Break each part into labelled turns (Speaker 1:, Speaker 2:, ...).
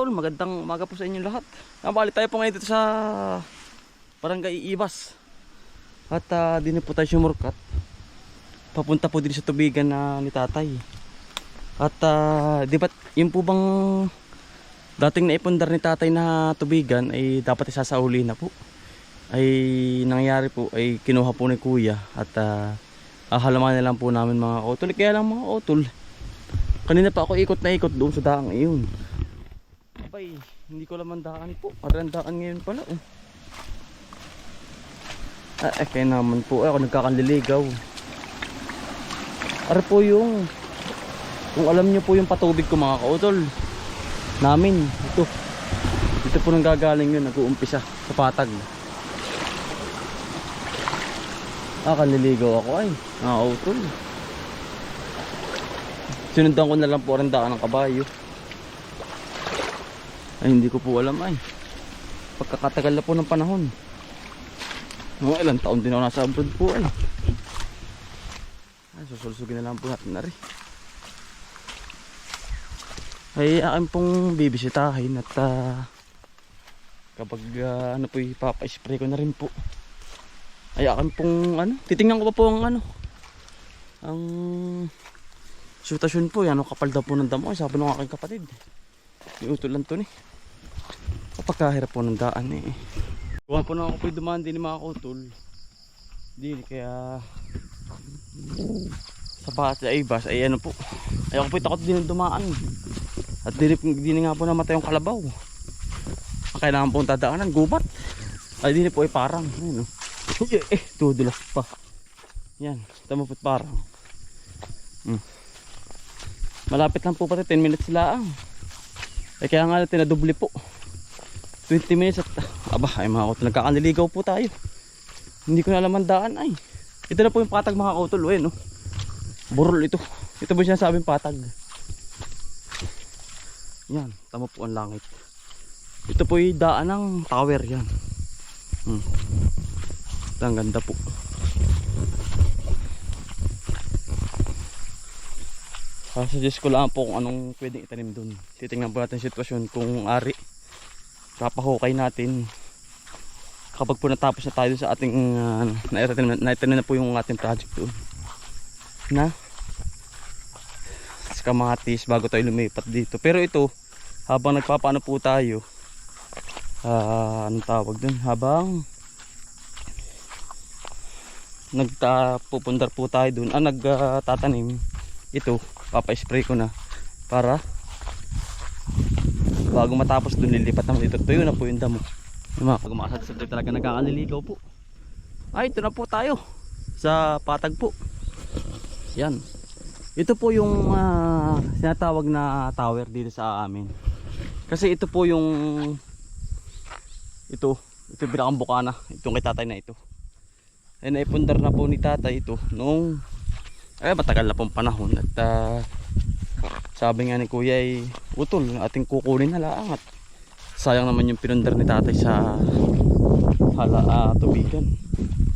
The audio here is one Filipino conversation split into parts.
Speaker 1: Tol, Magandang umaga po sa inyo lahat. Nabali tayo po ngayon dito sa Barangay Ibas. At uh, din po tayo sumurkat. Papunta po din sa tubigan na ni tatay. At uh, di ba yun po bang dating naipundar ni tatay na tubigan ay dapat isasauli na po. Ay nangyari po ay kinuha po ni kuya at uh, ahalaman na lang po namin mga otol. Kaya lang mga otol. Kanina pa ako ikot na ikot doon sa daang iyon. Abay, hindi ko laman daan po. Marandaan ngayon pala. Oh. Ah, eh, kaya naman po. Ako nagkakanliligaw. Ara po yung... Kung alam nyo po yung patubig ko mga kautol. Namin. Ito. Dito po nang gagaling yun. Nag-uumpisa sa patag. Ah, kanliligaw ako ay. Mga kautol. Sinundan ko na lang po ang daan ng kabayo. Ay, hindi ko po alam ay. Pagkakatagal na po ng panahon. Mga ilang taon din ako nasa abroad po ay. Ay, susulsugin na lang po natin na rin. Ay, akin pong bibisitahin at ah, kapag ah, ano po ipapa-spray ko na rin po. Ay, akin pong ano, titingnan ko pa po ang ano, ang sutasyon po, yan, kapal daw po ng damo. Sabi ng aking kapatid. Iutulan to ni. Kapagkahirap po ng daan eh. Kuha po na ako po dumaan din mga kutol. Hindi, kaya sa pahat ay bas ay ano po. Ay ako po takot din dumaan. At din, din nga po namatay yung kalabaw. Ang Kailangan pong tadaanan, gubat. Ay din po ay parang. Ayun, oh. eh, tudulas pa. Yan, tama po't parang. Hmm. Malapit lang po pati 10 minutes lang. Eh kaya nga tinadubli po. 20 minutes at aba ay mga kautol nagkakaniligaw po tayo. Hindi ko na alam daan ay. Ito na po yung patag mga kautol eh no. Burol ito. Ito po siya sabing patag. Yan, tama po ang langit. Ito po yung daan ng tower yan. Hmm. Ang ganda po. Sasuggest ko lang po kung anong pwedeng itanim dun. Titingnan po natin sitwasyon kung ari. Papahukay natin. Kapag po natapos na tayo sa ating uh, naitanim, naitanim na po yung ating project doon. Na? Sa kamatis bago tayo lumipat dito. Pero ito, habang nagpapaano po tayo, ah anong tawag dun? Habang nagpupundar po tayo dun, ah nagtatanim, ito, papa-spray ko na para bago matapos dun lilipat naman dito tuyo na po yung damo. Yung mga pagmasad sa talaga nagkakaliligaw po. Ay ito na po tayo. Sa patag po. Yan. Ito po yung ah, sinatawag na tower dito sa amin. Kasi ito po yung ito ito binakang bukana itong kay tatay na ito. Ay naipundar na po ni tatay ito nung eh matagal na pong panahon at ah, sabi nga ni kuya ay utol ating kukunin na lang at sayang naman yung pinundar ni tatay sa hala ah, tubigan.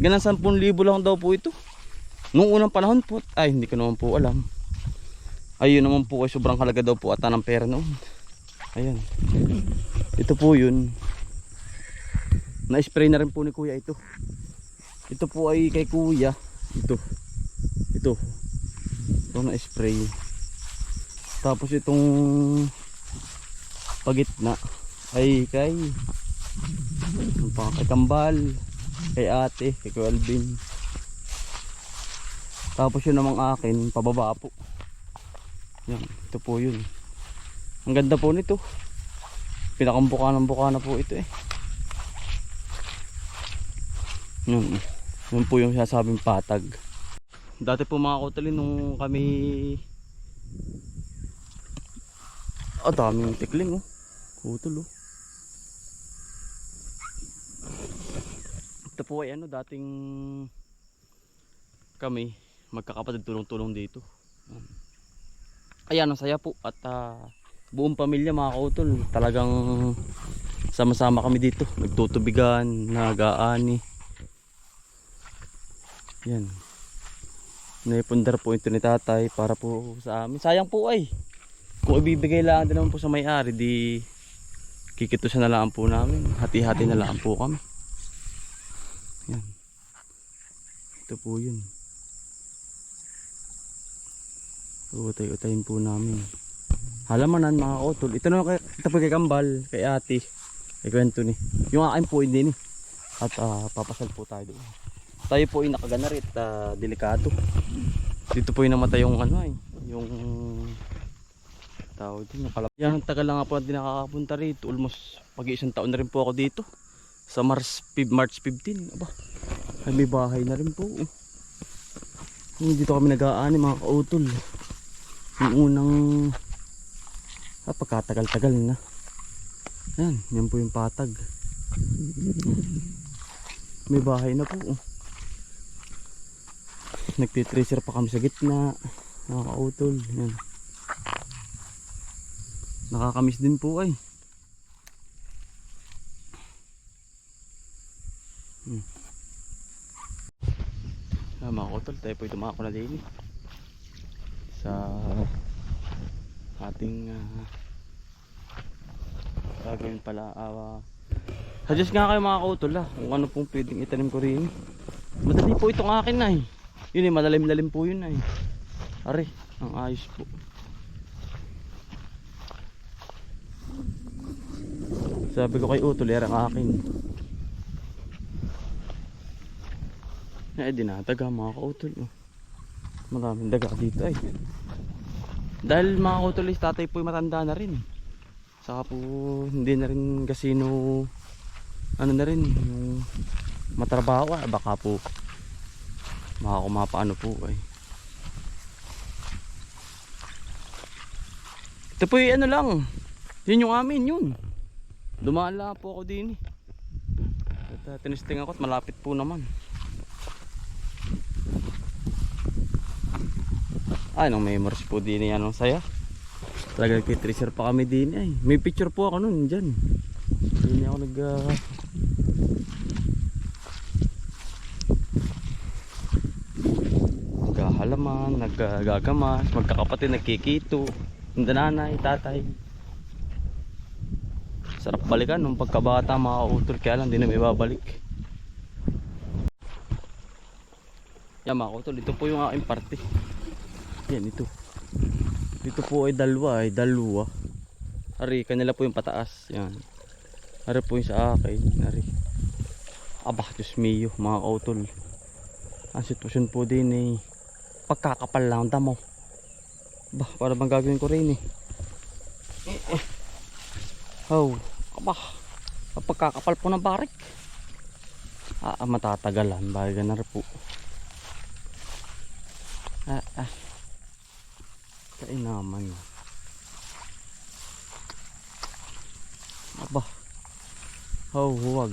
Speaker 1: Ganang 10,000 lang daw po ito. Nung unang panahon po ay hindi ko naman po alam. Ayun naman po ay sobrang halaga daw po ata ng pera noon. Ayan ito po yun. Na spray na rin po ni kuya ito. Ito po ay kay kuya. Ito. Ito. Ito na spray tapos itong pagitna ay kay kay kambal kay ate kay Alvin. Tapos yun namang akin pababa po. Yan ito po yun. Ang ganda po nito. Pinakambuka ng buka na po ito eh. Yun yun po yung sinasabing patag. Dati po mga kotalin nung kami ah daming tikling oh. Kutol oh. Ito po ay ano dating kami magkakapatid tulong-tulong dito. Ayan saya po. At ah, buong pamilya mga kautol talagang sama-sama kami dito. Nagtutubigan nagaani. Yan. Naipundar po ito ni tatay para po sa amin. Sayang po ay kung ibibigay lang din naman po sa may-ari di Kikitusan na lang po namin. Hati-hati na lang po kami. Yan. Ito po yun. Utay-utayin po namin. Halamanan mga otol. Ito na kay, ito po kay Kambal, kay ate. Kay kwento ni. Yung akin po hindi ni. At ah, papasal po tayo doon. Tayo po ay nakaganarit, ah, delikado. Dito po yung namatay yung ano ay, yung tawag din, yung kalap. Yan, tagal lang nga po hindi nakakapunta rito. Almost pag-iisang taon na rin po ako dito. Sa fif- March 15. Aba, ay may bahay na rin po. oh. Yung Dito kami nag-aani mga kautol. Yung unang ah, pagkatagal-tagal na. Yan, yan po yung patag. May bahay na po. oh. Nagtitracer pa kami sa gitna. Nakakautol. Yan. Nakakamiss din po ay. Hmm. Ah, mga kautol, tayo po tumako na eh. Sa ating ah, gagawin pala awa suggest nga kayo mga kautol ah kung ano pong pwedeng itanim ko rin madali po itong akin na eh yun eh malalim-lalim po yun ay are ang ayos po sabi ko kay utol ang akin. Eh dinadaga mga kautol oh. maraming daga dito ay dahil mga kautol is tatay po matanda na rin saka po hindi na rin kasino ano na rin yung matrabaho ah, baka po makakumapaano po ay ito po yung ano lang yun yung amin yun dumaan lang po ako din eh. At uh, tinisting ako at malapit po naman. Ay nung memories po din yan ang saya. Talaga kay tracer pa kami din ay may picture po ako nun dyan. Hindi ako nag uh, naghahalaman, naggagamas, magkakapatid, nagkikito, nanay, tatay. Sarap balikan nung pagkabata mga utol kaya lang hindi na may babalik. Yan mga utol, ito po yung aking parte. Yan ito. Dito po ay dalawa ay dalawa. Ari, kanila po yung pataas. Yan. Ari po yung sa akin. Ari. Aba, Diyos mio, mga kautol. Ang sitwasyon po din eh. Pagkakapal lang ang damo. Ba, para bang gagawin ko rin eh. Eh, eh. Oh, aba. Pagkakapal po ng barik. Ah, ah, matatagalan. Bagay na po. Ah, ah. Kainaman. Aba. Oh, huwag.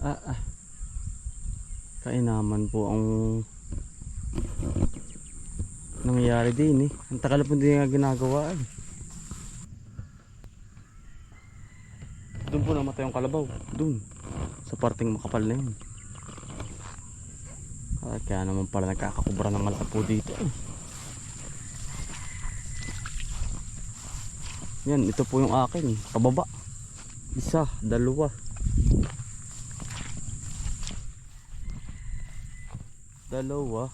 Speaker 1: Ah, ah. Kainaman po ang nangyayari din eh. Ang tagal po din nga ginagawa eh. Doon po namatay yung kalabaw. Doon. Sa parting makapal na yun. Ah, kaya naman pala nagkakakubra ng malaki po dito. Yan, ito po yung akin. Pababa. Isa, dalawa. Dalawa.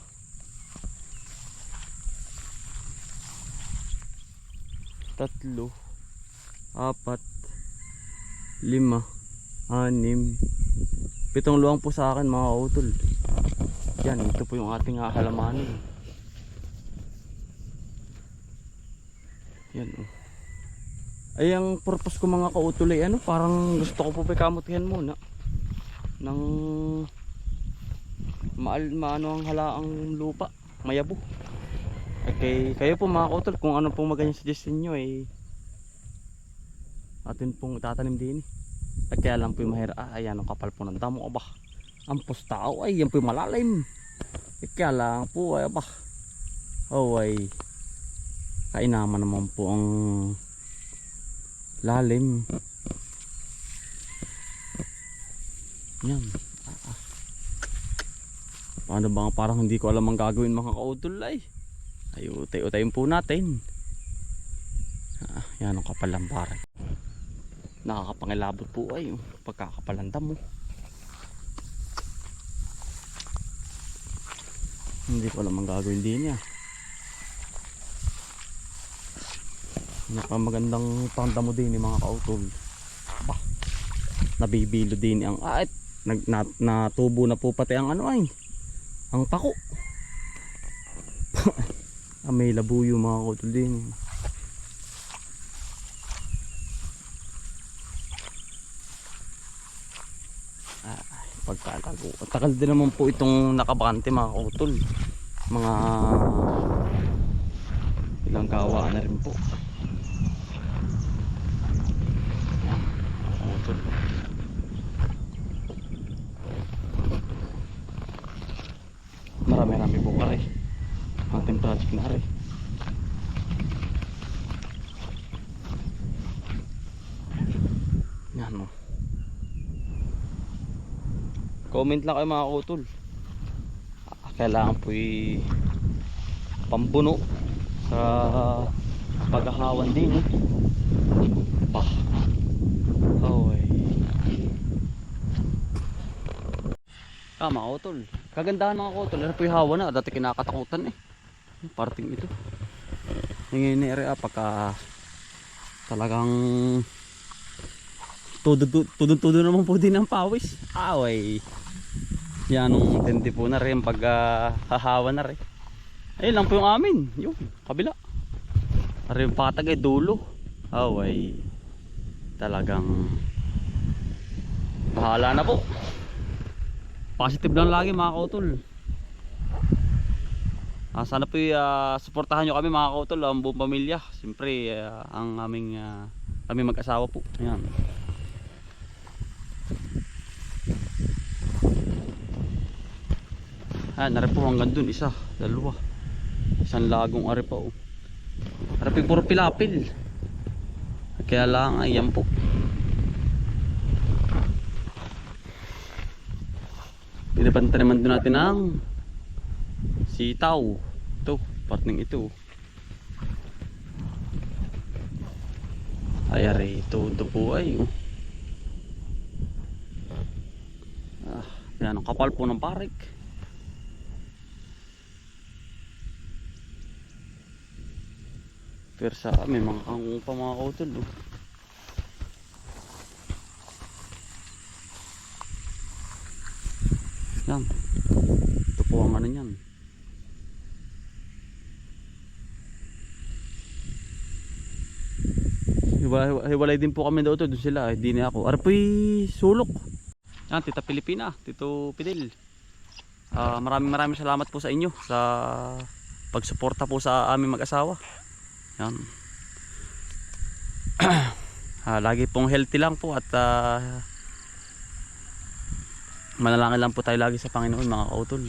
Speaker 1: Tatlo. Apat. Lima. Anim. Pitong luwang po sa akin mga utol. Yan, ito po yung ating halamanin. Yan oh. Ay ang purpose ko mga kautol ay ano, parang gusto ko po pakamutihan muna ng maal maano ang halaang lupa, mayabo. Okay, kayo po mga kautol kung ano pong magandang suggestion nyo ay atin pong tatanim din. At kaya lang po yung mahirap, ah, ayan ang kapal po ng damo, aba. Ang pustao ay yan po yung malalim. Eh, kaya lang po ay aba. Oh ay kainaman naman po ang lalim. Yan. Ah, ah. Paano ba parang hindi ko alam ang gagawin mga kautol ay. Ay utay-utayin po natin. Ah, Yan ang kapal ng barak. Nakakapangilabot po ay yung pagkakapalanda mo. Hindi ko alam ang gagawin din niya. Nakamagandang panda mo din yung mga kautol. Bah, nabibilo din ang ah, nag, na, natubo na po pati ang ano ay. Ang pako. ah, may labuyo mga kautol din. Ah, pagkalago. Tagal din naman po itong nakabante mga kautol. Mga ilang kawa na rin po. Kautol. Marami-rami po kare. Ating project na rin. Yan mo. Comment lang kayo mga kutol. Ah, Kailangan po i pambuno sa paghahawan din. Eh. Bah. Away. Ah, mga kutol. Kagandahan mga kutol. Ano po yung hawa na. Dati kinakatakutan eh. Parting ito. Ni ah, pagka talagang todo todo naman po din ang pawis. Away. Yan ang tindi po na rin pag ah, hahawa na rin. Ayun lang po yung amin. Yung kabila. Yung patag ay dulo. Away. Talagang bahala na po. Positive lang lagi mga kautol. Ah, sana po uh, suportahan nyo kami mga kautol, ang buong pamilya. Siyempre, ah, ang aming ah, kami mag-asawa po. Ayan. Ah, nari po hanggang dun, isa, dalawa. Isang lagong ari pa oh. Ari puro pilapil. Kaya lang, ayan po. Pinapanta naman doon natin ang sitaw. Ito, partning ito. Ay, ari, ito, ito po ay. Oh. Ah, kapal po ng parik. Pero sa may mga kangong pa mga kautol. Oh. Yan. Ito po ang ano niyan. Hiwalay, din po kami daw to doon sila, hindi na ako. Arpoy sulok. Yan, Tita Pilipina, Tito Pidel. Ah, maraming maraming salamat po sa inyo sa pagsuporta po sa aming mag-asawa. Yan. ah, lagi pong healthy lang po at ah, manalangin lang po tayo lagi sa Panginoon mga kautol.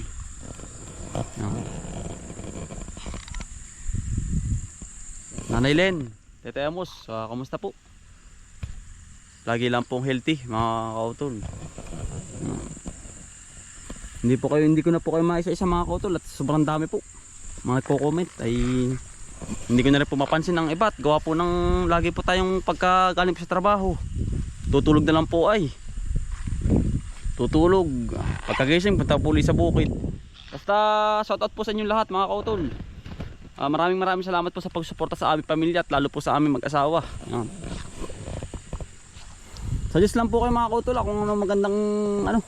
Speaker 1: Yan. Nanay Len, Tete Amos, ah, kamusta po? Lagi lang pong healthy mga kautol. Hindi po kayo, hindi ko na po kayo maisa-isa mga kautol at sobrang dami po. Mga nagko-comment ay hindi ko na rin po mapansin ang iba at gawa po ng lagi po tayong pagkagaling sa trabaho. Tutulog na lang po ay. Tutulog. Pagkagising punta po sa bukid. Basta shoutout po sa inyong lahat mga kautol. Ah, maraming maraming salamat po sa pagsuporta sa aming pamilya at lalo po sa aming mag-asawa. Yan. suggest lang po kayo mga kautol ah, kung ano magandang ano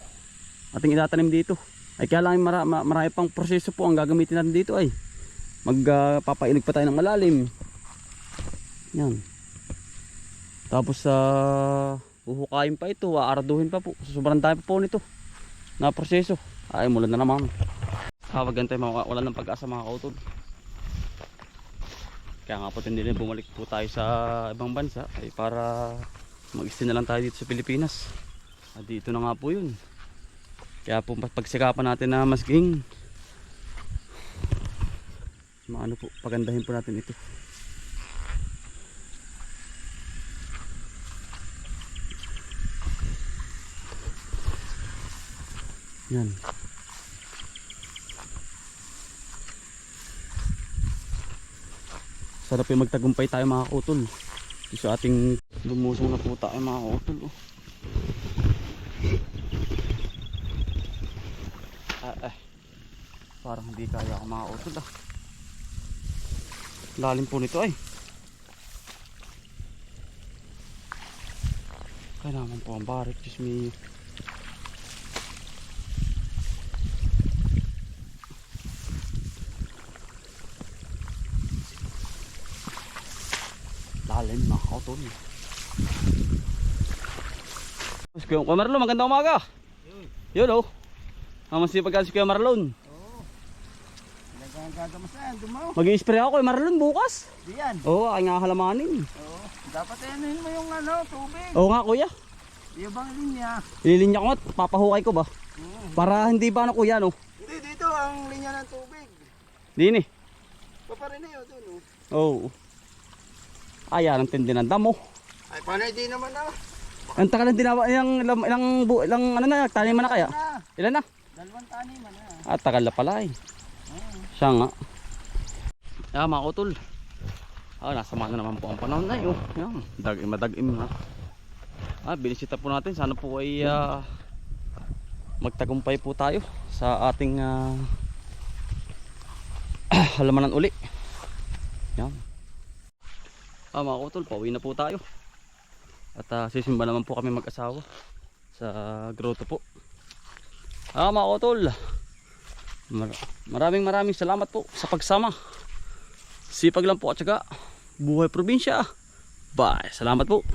Speaker 1: ating itatanim dito. Ay kaya lang mara, ma- marami pang proseso po ang gagamitin natin dito ay magpapailig pa tayo ng malalim yan tapos sa Uhukayin pa ito, aarduhin pa po. Sobrang dami po nito. Na proseso. Ay, mulan na naman. Hawagan tayo mga wala ng pag-asa mga kautol. Kaya nga po hindi rin bumalik po tayo sa ibang bansa ay para mag-stay na lang tayo dito sa Pilipinas. At dito na nga po yun. Kaya po pagsikapan natin na masking maano po, pagandahin po natin ito. Yan. Sarap yung magtagumpay tayo mga kutol. Sa ating lumusong na po tayo mga utol. Oh. Ah, eh. Parang hindi kaya ako mga utol ah. Lalim po nito ay. Kaya naman po ang barik. Diyos me. Lalim mga utol. Si Kuya Marlon, magandang umaga. Yun oh. Ang masipag ka si Kuya Marlon.
Speaker 2: Nagkagamasan, dumaw.
Speaker 1: Mag-i-spray ako kay Marlon bukas.
Speaker 2: Diyan.
Speaker 1: Oo, oh, nga halamanin.
Speaker 2: Oo. Dapat anuhin mo yung ano, tubig.
Speaker 1: Oo nga kuya.
Speaker 2: Yung bang linya.
Speaker 1: Ililinya ko at papahukay ko ba?
Speaker 2: Hmm.
Speaker 1: Para hindi ba ano kuya no?
Speaker 2: Hindi, dito ang linya ng tubig.
Speaker 1: Din eh.
Speaker 2: Paparin na yun, doon. oh.
Speaker 1: Oo. Ayan, ang tindi ng damo.
Speaker 2: Ay, paano hindi naman ah.
Speaker 1: Ang tagal ng dinawa, ilang, ilang, ilang, ilang ano na, taniman na kaya? Ilan na?
Speaker 2: dalawang taniman na.
Speaker 1: Ah, tagal na pala eh. Siya nga. Ah, mga utol. Ah, nasa mana naman po ang panahon na yun. Yan, dag madagim na. Ah, binisita po natin. Sana po ay ah, magtagumpay po tayo sa ating ah, halamanan uli. Yan. Ah, mga utol, pauwi na po tayo. At ah, sisimba naman po kami mag-asawa sa grotto po. Ah, mga utol. Mar- maraming maraming salamat po sa pagsama. Sipag lang po at saka buhay probinsya. Bye. Salamat po.